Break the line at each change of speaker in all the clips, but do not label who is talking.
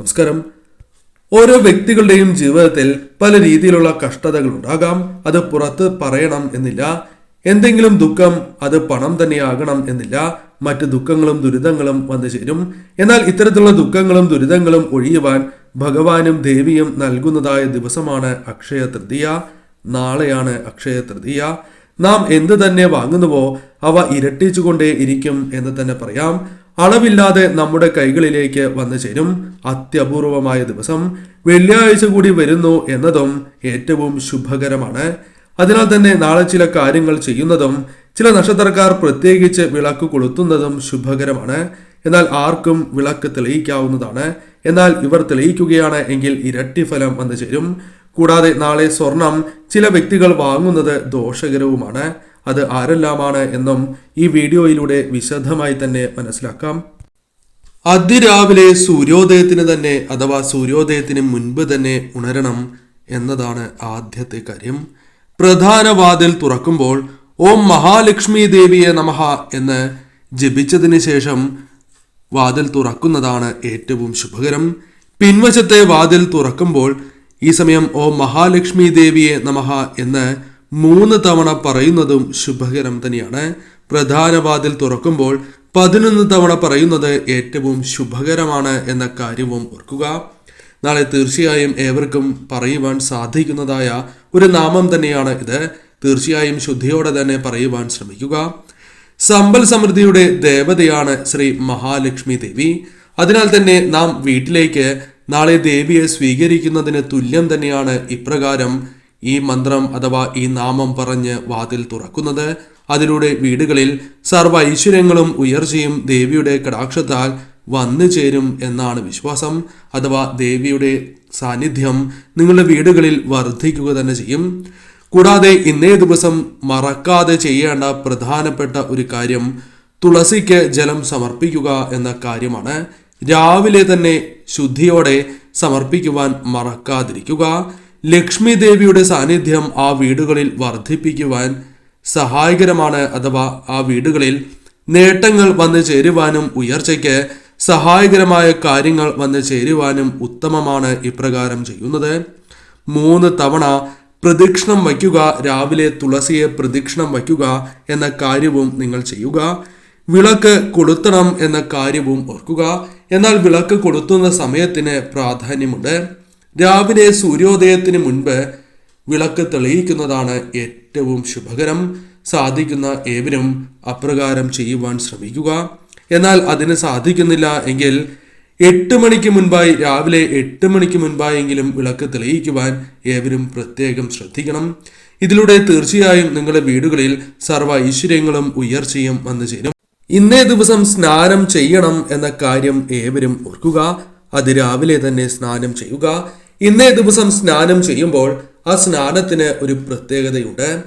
നമസ്കാരം. ഓരോ വ്യക്തികളുടെയും ജീവിതത്തിൽ പല രീതിയിലുള്ള കഷ്ടതകൾ ഉണ്ടാകാം. അത് പുറത്ത് പറയണം എന്നില്ല. എന്തെങ്കിലും ദുഃഖം അത് പണം തന്നെയാകണം എന്നില്ല. മറ്റ് ദുഃഖങ്ങളും ദുരിതങ്ങളും വന്നു ചേരും. എന്നാൽ ഇത്തരത്തിലുള്ള ദുഃഖങ്ങളും ദുരിതങ്ങളും ഒഴിയുവാൻ ഭഗവാനും ദേവിയും നൽകുന്നതായ ദിവസമാണ് അക്ഷയ തൃതീയ. നാളെയാണ് അക്ഷയ തൃതീയ. നാം എന്ത് തന്നെ വാങ്ങുന്നുവോ അവ ഇരട്ടിച്ചുകൊണ്ടേ ഇരിക്കും എന്ന് തന്നെ പറയാം. അളവില്ലാതെ നമ്മുടെ കൈകളിലേക്ക് വന്നു ചേരും. അത്യപൂർവമായ ദിവസം വെള്ളിയാഴ്ച കൂടി വരുന്നു എന്നതും ഏറ്റവും ശുഭകരമാണ്. അതിനാൽ തന്നെ നാളെ ചില കാര്യങ്ങൾ ചെയ്യുന്നതും ചില നക്ഷത്രക്കാർ പ്രത്യേകിച്ച് വിളക്ക് കൊളുത്തുന്നതും ശുഭകരമാണ്. എന്നാൽ ആർക്കും വിളക്ക് തെളിയിക്കാവുന്നതാണ്. എന്നാൽ ഇവർ തെളിയിക്കുകയാണ് എങ്കിൽ ഇരട്ടി ഫലം വന്നു ചേരും. കൂടാതെ നാളെ സ്വർണം ചില വ്യക്തികൾ വാങ്ങുന്നത് ദോഷകരവുമാണ്. അത് ആരെല്ലാമാണ് എന്നും ഈ വീഡിയോയിലൂടെ വിശദമായി തന്നെ മനസ്സിലാക്കാം. അതിരാവിലെ സൂര്യോദയത്തിന് തന്നെ അഥവാ സൂര്യോദയത്തിന് മുൻപ് തന്നെ ഉണരണം എന്നതാണ് ആദ്യത്തെ കാര്യം. പ്രധാന വാതിൽ തുറക്കുമ്പോൾ ഓം മഹാലക്ഷ്മി ദേവിയെ നമഹ എന്ന് ജപിച്ചതിന് ശേഷം വാതിൽ തുറക്കുന്നതാണ് ഏറ്റവും ശുഭകരം. പിൻവശത്തെ വാതിൽ തുറക്കുമ്പോൾ ഈ സമയം ഓം മഹാലക്ഷ്മി ദേവിയെ നമഹ എന്ന് മൂന്ന് തവണ പറയുന്നതും ശുഭകരം തന്നെയാണ്. പ്രധാന വാതിൽ തുറക്കുമ്പോൾ പതിനൊന്ന് തവണ പറയുന്നത് ഏറ്റവും ശുഭകരമാണ് എന്ന കാര്യവും ഓർക്കുക. നാളെ തീർച്ചയായും ഏവർക്കും പറയുവാൻ സാധിക്കുന്നതായ ഒരു നാമം തന്നെയാണ് ഇത്. തീർച്ചയായും ശുദ്ധിയോടെ തന്നെ പറയുവാൻ ശ്രമിക്കുക. സമ്പൽ സമൃദ്ധിയുടെ ദേവതയാണ് ശ്രീ മഹാലക്ഷ്മി ദേവി. അതിനാൽ തന്നെ നാം വീട്ടിലേക്ക് നാളെ ദേവിയെ സ്വീകരിക്കുന്നതിന് തുല്യം തന്നെയാണ് ഇപ്രകാരം ഈ മന്ത്രം അഥവാ ഈ നാമം പറഞ്ഞ് വാതിൽ തുറക്കുന്നത് അതിലൂടെ വീടുകളിൽ സർവ ഐശ്വര്യങ്ങളും ഉയർച്ചയും ദേവിയുടെ കടാക്ഷത്താൽ വന്നു ചേരും എന്നാണ് വിശ്വാസം. അഥവാ ദേവിയുടെ സാന്നിധ്യം നിങ്ങളുടെ വീടുകളിൽ വർദ്ധിക്കുക തന്നെ ചെയ്യും. കൂടാതെ ഇന്നേ ദിവസം മറക്കാതെ ചെയ്യേണ്ട പ്രധാനപ്പെട്ട ഒരു കാര്യം തുളസിക്ക് ജലം സമർപ്പിക്കുക എന്ന കാര്യമാണ്. രാവിലെ തന്നെ ശുദ്ധിയോടെ സമർപ്പിക്കുവാൻ മറക്കാതിരിക്കുക. ലക്ഷ്മി ദേവിയുടെ സാന്നിധ്യം ആ വീടുകളിൽ വർദ്ധിപ്പിക്കുവാൻ സഹായകരമാണ് അഥവാ ആ വീടുകളിൽ നേട്ടങ്ങൾ വന്നു ചേരുവാനും ഉയർച്ചയ്ക്ക് സഹായകരമായ കാര്യങ്ങൾ വന്നു ചേരുവാനും ഉത്തമമാണ് ഇപ്രകാരം ചെയ്യുന്നത്. മൂന്ന് തവണ പ്രദക്ഷിണം വയ്ക്കുക രാവിലെ തുളസിയെ പ്രദക്ഷിണം വയ്ക്കുക എന്ന കാര്യവും നിങ്ങൾ ചെയ്യുക. വിളക്ക് കൊളുത്തണം എന്ന കാര്യവും ഓർക്കുക. എന്നാൽ വിളക്ക് കൊളുത്തുന്ന സമയത്തിന് പ്രാധാന്യമുണ്ട്. രാവിലെ സൂര്യോദയത്തിന് മുൻപ് വിളക്ക് തെളിയിക്കുന്നതാണ് ഏറ്റവും ശുഭകരം. സാധിക്കുന്ന ഏവരും അപ്രകാരം ചെയ്യുവാൻ ശ്രമിക്കുക. എന്നാൽ അതിന് സാധിക്കുന്നില്ല എങ്കിൽ എട്ട് മണിക്ക് മുൻപായി രാവിലെ എട്ട് മണിക്ക് മുൻപായെങ്കിലും വിളക്ക് തെളിയിക്കുവാൻ ഏവരും പ്രത്യേകം ശ്രദ്ധിക്കണം. ഇതിലൂടെ തീർച്ചയായും നിങ്ങളുടെ വീടുകളിൽ സർവ ഐശ്വര്യങ്ങളും ഉയർച്ചയും വന്നു ചേരും. ഇന്നേ ദിവസം സ്നാനം ചെയ്യണം എന്ന കാര്യം ഏവരും ഓർക്കുക. അത് രാവിലെ തന്നെ സ്നാനം ചെയ്യുക. ഇന്നേ ദിവസം സ്നാനം ചെയ്യുമ്പോൾ ആ സ്നാനത്തിന് ഒരു പ്രത്യേകതയുണ്ട്.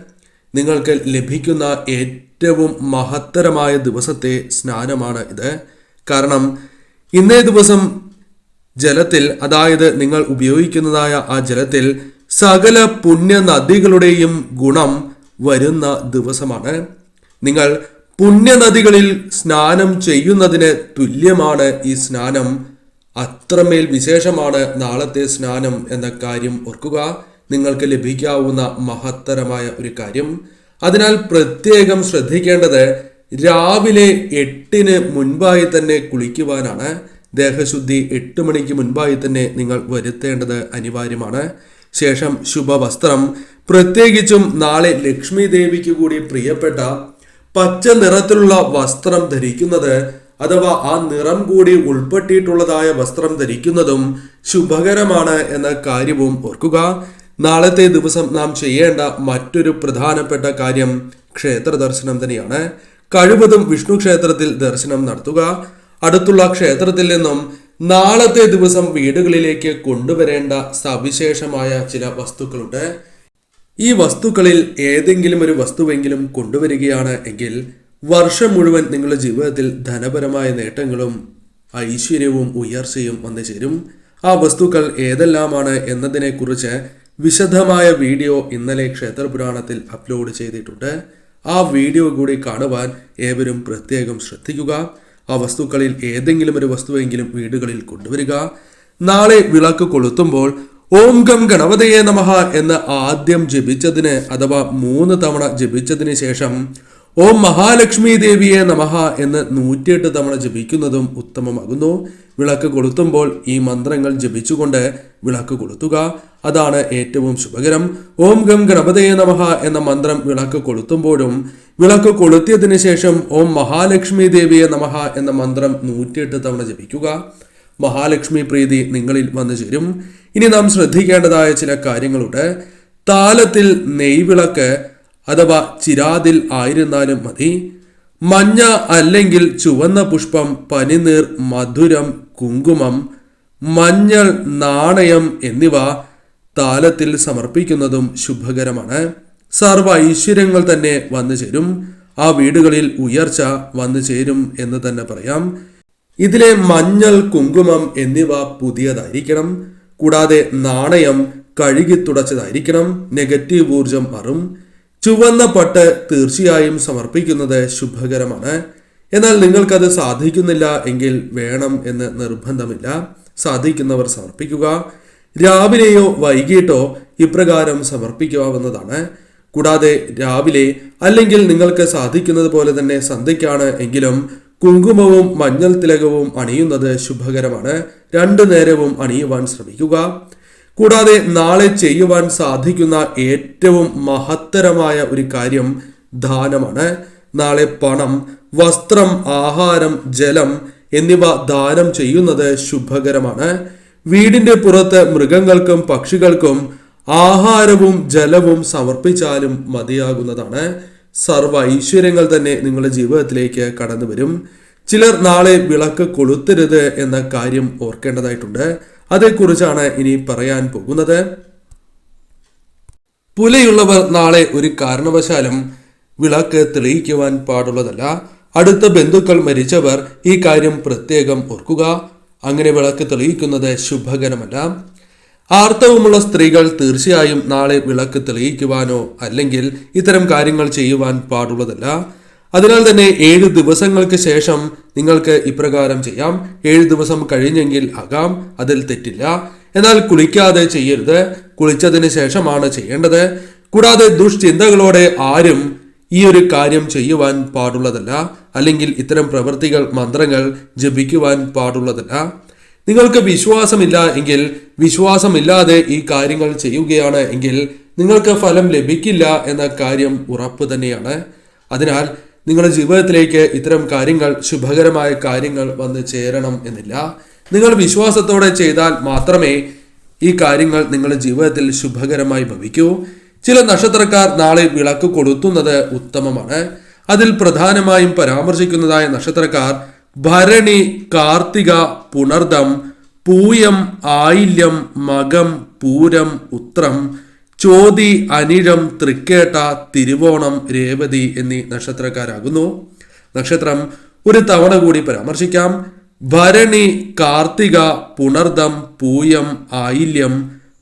നിങ്ങൾക്ക് ലഭിക്കുന്ന ഏറ്റവും മഹത്തരമായ ദിവസത്തെ സ്നാനമാണ് ഇത്. കാരണം ഇന്നേ ദിവസം ജലത്തിൽ അതായത് നിങ്ങൾ ഉപയോഗിക്കുന്നതായ ആ ജലത്തിൽ സകല പുണ്യ നദികളുടെയും ഗുണം വരുന്ന ദിവസമാണ്. നിങ്ങൾ പുണ്യനദികളിൽ സ്നാനം ചെയ്യുന്നതിന് തുല്യമാണ് ഈ സ്നാനം. അത്രമേൽ വിശേഷമാണ് നാളത്തെ സ്നാനം എന്ന കാര്യം ഓർക്കുക. നിങ്ങൾക്ക് ലഭിക്കാവുന്ന മഹത്തരമായ ഒരു കാര്യം. അതിനാൽ പ്രത്യേകം ശ്രദ്ധിക്കേണ്ടത് രാവിലെ എട്ടിന് മുൻപായി തന്നെ കുളിക്കുവാനാണ്. ദേഹശുദ്ധി എട്ട് മണിക്ക് മുൻപായി തന്നെ നിങ്ങൾ വരുത്തേണ്ടത് അനിവാര്യമാണ്. ശേഷം ശുഭവസ്ത്രം. പ്രത്യേകിച്ചും നാളെ ലക്ഷ്മി ദേവിക്ക് കൂടി പ്രിയപ്പെട്ട പച്ച നിറത്തിലുള്ള വസ്ത്രം ധരിക്കുന്നത് അഥവാ ആ നിറം കൂടി ഉൾപ്പെട്ടിട്ടുള്ളതായ വസ്ത്രം ധരിക്കുന്നതും ശുഭകരമാണ് എന്ന കാര്യവും ഓർക്കുക. നാളത്തെ ദിവസം നാം ചെയ്യേണ്ട മറ്റൊരു പ്രധാനപ്പെട്ട കാര്യം ക്ഷേത്ര ദർശനം തന്നെയാണ്. കഴിവതും വിഷ്ണു ക്ഷേത്രത്തിൽ ദർശനം നടത്തുക. അടുത്തുള്ള ക്ഷേത്രത്തിൽ നിന്നും നാളത്തെ ദിവസം വീടുകളിലേക്ക് കൊണ്ടുവരേണ്ട സവിശേഷമായ ചില വസ്തുക്കളുണ്ട്. ഈ വസ്തുക്കളിൽ ഏതെങ്കിലും ഒരു വസ്തുവെങ്കിലും കൊണ്ടുവരികയാണ് എങ്കിൽ വർഷം മുഴുവൻ നിങ്ങളുടെ ജീവിതത്തിൽ ധനപരമായ നേട്ടങ്ങളും ഐശ്വര്യവും ഉയർച്ചയും വന്നു ചേരും. ആ വസ്തുക്കൾ ഏതെല്ലാമാണ് എന്നതിനെക്കുറിച്ച് വിശദമായ വീഡിയോ ഇന്നലെ ക്ഷേത്രപുരാണത്തിൽ അപ്ലോഡ് ചെയ്തിട്ടുണ്ട്. ആ വീഡിയോ കൂടി കാണുവാൻ ഏവരും പ്രത്യേകം ശ്രദ്ധിക്കുക. ആ വസ്തുക്കളിൽ ഏതെങ്കിലും ഒരു വസ്തുവെങ്കിലും വീടുകളിൽ കൊണ്ടുവരിക. നാളെ വിളക്ക് കൊളുത്തുമ്പോൾ ഓം ഗം ഗണപതയെ നമഹ എന്ന് ആദ്യം ജപിച്ചതിന് അഥവാ മൂന്ന് തവണ ജപിച്ചതിന് ശേഷം ഓം മഹാലക്ഷ്മി ദേവിയെ നമഹ എന്ന് നൂറ്റിയെട്ട് തവണ ജപിക്കുന്നതും ഉത്തമമാകുന്നു. വിളക്ക് കൊളുത്തുമ്പോൾ ഈ മന്ത്രങ്ങൾ ജപിച്ചുകൊണ്ട് വിളക്ക് കൊളുത്തുക. അതാണ് ഏറ്റവും ശുഭകരം. ഓം ഗം ഗണപതയെ നമഹ എന്ന മന്ത്രം വിളക്ക് കൊളുത്തുമ്പോഴും വിളക്ക് കൊളുത്തിയതിന് ശേഷം ഓം മഹാലക്ഷ്മി ദേവിയെ നമഹ എന്ന മന്ത്രം നൂറ്റിയെട്ട് തവണ ജപിക്കുക. മഹാലക്ഷ്മി പ്രീതി നിങ്ങളിൽ വന്നു ചേരും. ഇനി നാം ശ്രദ്ധിക്കേണ്ടതായ ചില കാര്യങ്ങളുണ്ട്. താലത്തിൽ നെയ്വിളക്ക് അഥവാ ചിരാതിൽ ആയിരുന്നാലും മതി. മഞ്ഞ അല്ലെങ്കിൽ ചുവന്ന പുഷ്പം പനിനീർ മധുരം കുങ്കുമം മഞ്ഞൾ നാണയം എന്നിവ താലത്തിൽ സമർപ്പിക്കുന്നതും ശുഭകരമാണ്. സർവ ഐശ്വര്യങ്ങൾ തന്നെ വന്നു ചേരും. ആ വീടുകളിൽ ഉയർച്ച വന്നു ചേരും എന്ന് തന്നെ പറയാം. ഇതിലെ മഞ്ഞൾ കുങ്കുമം എന്നിവ പുതിയതായിരിക്കണം. കൂടാതെ നാണയം കഴുകി തുടച്ചതായിരിക്കണം. നെഗറ്റീവ് ഊർജം മാറും. ചുവന്ന പട്ട് തീർച്ചയായും സമർപ്പിക്കുന്നത് ശുഭകരമാണ്. എന്നാൽ നിങ്ങൾക്കത് സാധിക്കുന്നില്ല എങ്കിൽ വേണം എന്ന് നിർബന്ധമില്ല. സാധിക്കുന്നവർ സമർപ്പിക്കുക. രാവിലെയോ വൈകിട്ടോ ഇപ്രകാരം സമർപ്പിക്കാവുന്നതാണ്. കൂടാതെ രാവിലെ അല്ലെങ്കിൽ നിങ്ങൾക്ക് സാധിക്കുന്നത് പോലെ തന്നെ സന്ധ്യയ്ക്കാണ് എങ്കിലും കുങ്കുമവും മഞ്ഞൾ തിലകവും അണിയുന്നത് ശുഭകരമാണ്. രണ്ടു നേരവും അണിയുവാൻ ശ്രമിക്കുക. കൂടാതെ നാളെ ചെയ്യുവാൻ സാധിക്കുന്ന ഏറ്റവും മഹത്തരമായ ഒരു കാര്യം ദാനമാണ്. നാളെ പണം വസ്ത്രം ആഹാരം ജലം എന്നിവ ദാനം ചെയ്യുന്നത് ശുഭകരമാണ്. വീടിന്റെ പുറത്ത് മൃഗങ്ങൾക്കും പക്ഷികൾക്കും ആഹാരവും ജലവും സമർപ്പിച്ചാലും മതിയാകുന്നതാണ്. സർവ ഐശ്വര്യങ്ങൾ തന്നെ നിങ്ങളുടെ ജീവിതത്തിലേക്ക് കടന്നു വരും ചിലർ നാളെ വിളക്ക് കൊളുത്തരുത് എന്ന കാര്യം ഓർക്കേണ്ടതായിട്ടുണ്ട്. അതേക്കുറിച്ചാണ് ഇനി പറയാൻ പോകുന്നത്. പുലയുള്ളവർ നാളെ ഒരു കാരണവശാലും വിളക്ക് തെളിയിക്കുവാൻ പാടുള്ളതല്ല. അടുത്ത ബന്ധുക്കൾ മരിച്ചവർ ഈ കാര്യം പ്രത്യേകം ഓർക്കുക. അങ്ങനെ വിളക്ക് തെളിയിക്കുന്നത് ശുഭകരമല്ല. ആർത്തവമുള്ള സ്ത്രീകൾ തീർച്ചയായും നാളെ വിളക്ക് തെളിയിക്കുവാനോ അല്ലെങ്കിൽ ഇത്തരം കാര്യങ്ങൾ ചെയ്യുവാൻ പാടുള്ളതല്ല. അതിനാൽ തന്നെ ഏഴ് ദിവസങ്ങൾക്ക് ശേഷം നിങ്ങൾക്ക് ഇപ്രകാരം ചെയ്യാം. ഏഴ് ദിവസം കഴിഞ്ഞെങ്കിൽ ആകാം അതിൽ തെറ്റില്ല. എന്നാൽ കുളിക്കാതെ ചെയ്യരുത്. കുളിച്ചതിന് ശേഷമാണ് ചെയ്യേണ്ടത്. കൂടാതെ ദുഷ്ചിന്തകളോടെ ആരും ഈ ഒരു കാര്യം ചെയ്യുവാൻ പാടുള്ളതല്ല. അല്ലെങ്കിൽ ഇത്തരം പ്രവൃത്തികൾ മന്ത്രങ്ങൾ ജപിക്കുവാൻ പാടുള്ളതല്ല. നിങ്ങൾക്ക് വിശ്വാസമില്ല എങ്കിൽ വിശ്വാസമില്ലാതെ ഈ കാര്യങ്ങൾ ചെയ്യുകയാണ് എങ്കിൽ നിങ്ങൾക്ക് ഫലം ലഭിക്കില്ല എന്ന കാര്യം ഉറപ്പ് തന്നെയാണ്. അതിനാൽ നിങ്ങളുടെ ജീവിതത്തിലേക്ക് ഇത്തരം കാര്യങ്ങൾ ശുഭകരമായ കാര്യങ്ങൾ വന്ന് ചേരണം എന്നില്ല. നിങ്ങൾ വിശ്വാസത്തോടെ ചെയ്താൽ മാത്രമേ ഈ കാര്യങ്ങൾ നിങ്ങളുടെ ജീവിതത്തിൽ ശുഭകരമായി ഭവിക്കൂ. ചില നക്ഷത്രക്കാർ നാളെ വിളക്ക് കൊളുത്തുന്നത് ഉത്തമമാണ്. അതിൽ പ്രധാനമായും പരാമർശിക്കുന്നതായ നക്ഷത്രക്കാർ ഭരണി കാർത്തിക പുണർദം പൂയം ആയില്യം മകം പൂരം ഉത്രം ചോതി അനിഴം തൃക്കേട്ട തിരുവോണം രേവതി എന്നീ നക്ഷത്രക്കാരാകുന്നു. നക്ഷത്രം ഒരു തവണ കൂടി പരാമർശിക്കാം. ഭരണി കാർത്തിക പുണർദം പൂയം ആയില്യം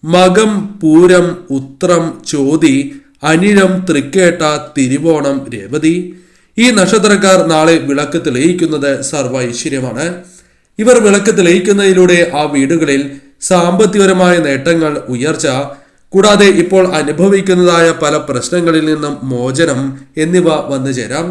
മകം പൂരം ഉത്രം ചോതി അനിഴം തൃക്കേട്ട തിരുവോണം രേവതി. ഈ നക്ഷത്രക്കാർ നാളെ വിളക്ക് തെളിയിക്കുന്നത് സർവ ഐശ്വര്യമാണ് ഇവർ വിളക്ക് തെളിയിക്കുന്നതിലൂടെ ആ വീടുകളിൽ സാമ്പത്തികപരമായ നേട്ടങ്ങൾ ഉയർച്ച കൂടാതെ ഇപ്പോൾ അനുഭവിക്കുന്നതായ പല പ്രശ്നങ്ങളിൽ നിന്നും മോചനം എന്നിവ വന്നു ചേരാം.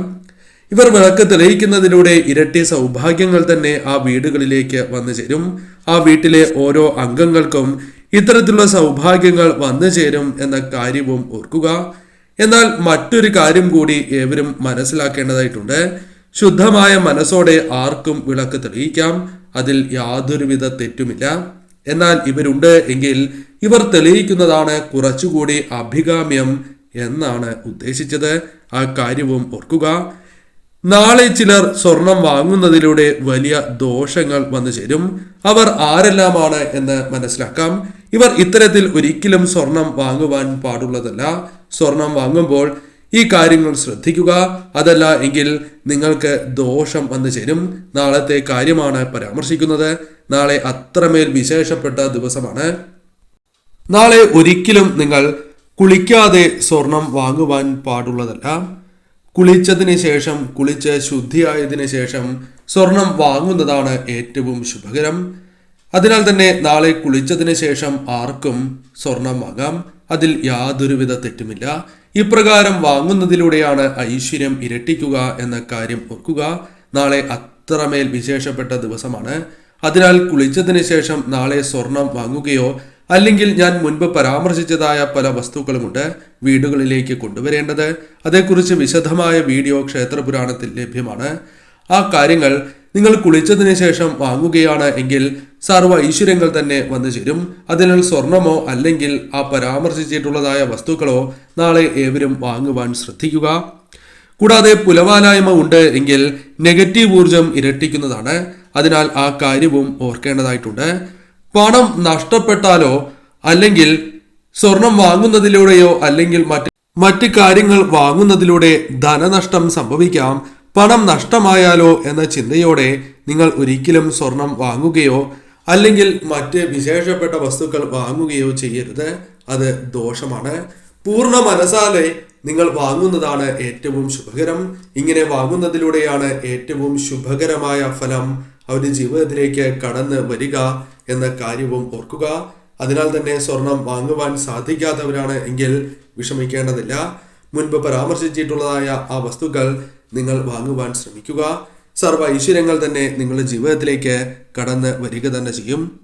ഇവർ വിളക്ക് തെളിയിക്കുന്നതിലൂടെ ഇരട്ടി സൗഭാഗ്യങ്ങൾ തന്നെ ആ വീടുകളിലേക്ക് വന്നു ചേരും. ആ വീട്ടിലെ ഓരോ അംഗങ്ങൾക്കും ഇത്തരത്തിലുള്ള സൗഭാഗ്യങ്ങൾ വന്നു ചേരും എന്ന കാര്യവും ഓർക്കുക. എന്നാൽ മറ്റൊരു കാര്യം കൂടി ഏവരും മനസ്സിലാക്കേണ്ടതായിട്ടുണ്ട്. ശുദ്ധമായ മനസ്സോടെ ആർക്കും വിളക്ക് തെളിയിക്കാം. അതിൽ യാതൊരുവിധ തെറ്റുമില്ല. എന്നാൽ ഇവരുണ്ട് എങ്കിൽ ഇവർ തെളിയിക്കുന്നതാണ് കുറച്ചുകൂടി അഭികാമ്യം എന്നാണ് ഉദ്ദേശിച്ചത്. ആ കാര്യവും ഓർക്കുക. നാളെ ചിലർ സ്വർണം വാങ്ങുന്നതിലൂടെ വലിയ ദോഷങ്ങൾ വന്നു ചേരും. അവർ ആരെല്ലാമാണ് എന്ന് മനസ്സിലാക്കാം. ഇവർ ഇത്തരത്തിൽ ഒരിക്കലും സ്വർണം വാങ്ങുവാൻ പാടുള്ളതല്ല. സ്വർണം വാങ്ങുമ്പോൾ ഈ കാര്യങ്ങൾ ശ്രദ്ധിക്കുക. അതല്ല എങ്കിൽ നിങ്ങൾക്ക് ദോഷം വന്നു ചേരും. നാളത്തെ കാര്യമാണ് പരാമർശിക്കുന്നത്. നാളെ അത്രമേൽ വിശേഷപ്പെട്ട ദിവസമാണ്. നാളെ ഒരിക്കലും നിങ്ങൾ കുളിക്കാതെ സ്വർണം വാങ്ങുവാൻ പാടുള്ളതല്ല. കുളിച്ചതിന് ശേഷം കുളിച്ച് ശുദ്ധിയായതിന് ശേഷം സ്വർണം വാങ്ങുന്നതാണ് ഏറ്റവും ശുഭകരം. അതിനാൽ തന്നെ നാളെ കുളിച്ചതിന് ശേഷം ആർക്കും സ്വർണം വാങ്ങാം. അതിൽ യാതൊരുവിധ തെറ്റുമില്ല. ഇപ്രകാരം വാങ്ങുന്നതിലൂടെയാണ് ഐശ്വര്യം ഇരട്ടിക്കുക എന്ന കാര്യം ഓർക്കുക. നാളെ അത്രമേൽ വിശേഷപ്പെട്ട ദിവസമാണ്. അതിനാൽ കുളിച്ചതിന് ശേഷം നാളെ സ്വർണം വാങ്ങുകയോ അല്ലെങ്കിൽ ഞാൻ മുൻപ് പരാമർശിച്ചതായ പല വസ്തുക്കളുമുണ്ട് വീടുകളിലേക്ക് കൊണ്ടുവരേണ്ടത്. അതേക്കുറിച്ച് വിശദമായ വീഡിയോ ക്ഷേത്രപുരാണത്തിൽ ലഭ്യമാണ്. ആ കാര്യങ്ങൾ നിങ്ങൾ കുളിച്ചതിന് ശേഷം വാങ്ങുകയാണ് എങ്കിൽ സർവ ഐശ്വര്യങ്ങൾ തന്നെ വന്നു ചേരും. അതിനാൽ സ്വർണമോ അല്ലെങ്കിൽ ആ പരാമർശിച്ചിട്ടുള്ളതായ വസ്തുക്കളോ നാളെ ഏവരും വാങ്ങുവാൻ ശ്രദ്ധിക്കുക. കൂടാതെ പുലവാലായ്മ ഉണ്ട് എങ്കിൽ നെഗറ്റീവ് ഊർജം ഇരട്ടിക്കുന്നതാണ്. അതിനാൽ ആ കാര്യവും ഓർക്കേണ്ടതായിട്ടുണ്ട്. പണം നഷ്ടപ്പെട്ടാലോ അല്ലെങ്കിൽ സ്വർണം വാങ്ങുന്നതിലൂടെയോ അല്ലെങ്കിൽ മറ്റ് മറ്റ് കാര്യങ്ങൾ വാങ്ങുന്നതിലൂടെ ധനനഷ്ടം സംഭവിക്കാം. പണം നഷ്ടമായാലോ എന്ന ചിന്തയോടെ നിങ്ങൾ ഒരിക്കലും സ്വർണം വാങ്ങുകയോ അല്ലെങ്കിൽ മറ്റ് വിശേഷപ്പെട്ട വസ്തുക്കൾ വാങ്ങുകയോ ചെയ്യരുത്. അത് ദോഷമാണ്. പൂർണ മനസ്സാലെ നിങ്ങൾ വാങ്ങുന്നതാണ് ഏറ്റവും ശുഭകരം. ഇങ്ങനെ വാങ്ങുന്നതിലൂടെയാണ് ഏറ്റവും ശുഭകരമായ ഫലം അവരുടെ ജീവിതത്തിലേക്ക് കടന്ന് വരിക എന്ന കാര്യവും ഓർക്കുക. അതിനാൽ തന്നെ സ്വർണം വാങ്ങുവാൻ സാധിക്കാത്തവരാണ് എങ്കിൽ വിഷമിക്കേണ്ടതില്ല. മുൻപ് പരാമർശിച്ചിട്ടുള്ളതായ ആ വസ്തുക്കൾ നിങ്ങൾ വാങ്ങുവാൻ ശ്രമിക്കുക. സർവ ഐശ്വര്യങ്ങൾ തന്നെ നിങ്ങളുടെ ജീവിതത്തിലേക്ക് കടന്ന് വരിക തന്നെ ചെയ്യും.